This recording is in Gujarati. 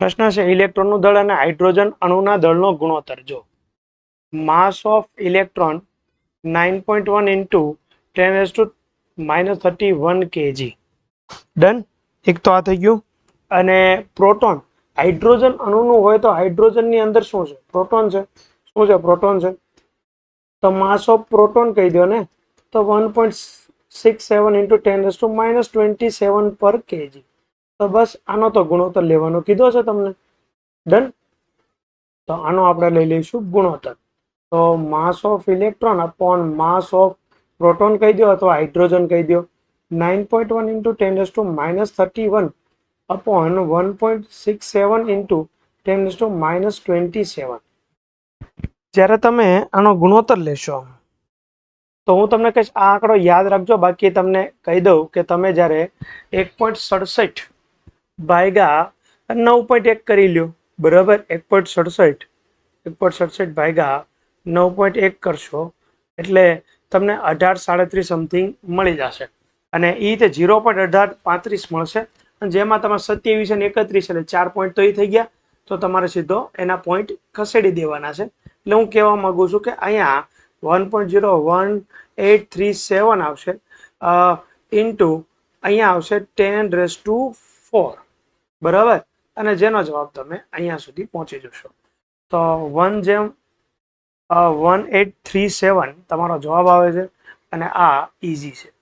પ્રશ્ન છે, ઇલેક્ટ્રોનનું દળ અને હાઇડ્રોજન અણુના દળનો ગુણોત્તર. જો mass of electron nine point one into ten S to minus thirty one kg done? એક તો આ થઈ ગયું. અને પ્રોટોન, હાઇડ્રોજન અણુનું હોય તો હાઇડ્રોજનની અંદર શું છે? પ્રોટોન છે. શું છે? પ્રોટોન છે. તો માસ ઓફ પ્રોટોન કહી દો ને. તો one point six seven into ten S to minus twenty seven પર કેજી તો બસ આનો તો ગુણોત્તર લેવાનો કીધો છે તમને. ડન તો આનો આપણે લઈ લઈશું ગુણોત્તર. તો mass of electron upon mass of proton કહી દો અથવા હાઇડ્રોજન કહી દો nine point one into ten to minus thirty one upon one point six seven into ten to minus twenty seven જ્યારે તમે આનો ગુણોત્તર લેશો, તો હું તમને કહીશ, આ આંકડો યાદ રાખજો. બાકી તમને કહી દઉં કે તમે જ્યારે એક પોઈન્ટ સડસઠ ભાગ્યા નવ પોઈન્ટ એક કરી લ્યો. બરાબર? એક પોઈન્ટ સડસઠ. એક પોઈન્ટ સડસઠ ભાગ્યા નવ પોઈન્ટ એક કરશો, એટલે તમને અઢાર સાડત્રીસ સમથિંગ મળી જશે. અને એ રીતે ઝીરો પોઈન્ટ અઢાર પાંત્રીસ મળશે. અને જેમાં તમે સત્યાવીસ અને એકત્રીસ એટલે ચાર પોઈન્ટ તો એ થઈ ગયા. તો તમારે સીધો એના પોઈન્ટ ખસેડી દેવાના છે. એટલે હું કહેવા માગું છું કે અહીંયા one point zero one eight three seven આવશે. ઇન્ટુ અહીંયા આવશે ટેન રેસ ટુ ફોર બરાબર? અને જેનો જવાબ તમે અહીંયા સુધી પહોંચી જશો. તો વન જેમ વન એટ થ્રી સેવન તમારો જવાબ આવે છે અને આ ઇઝી છે.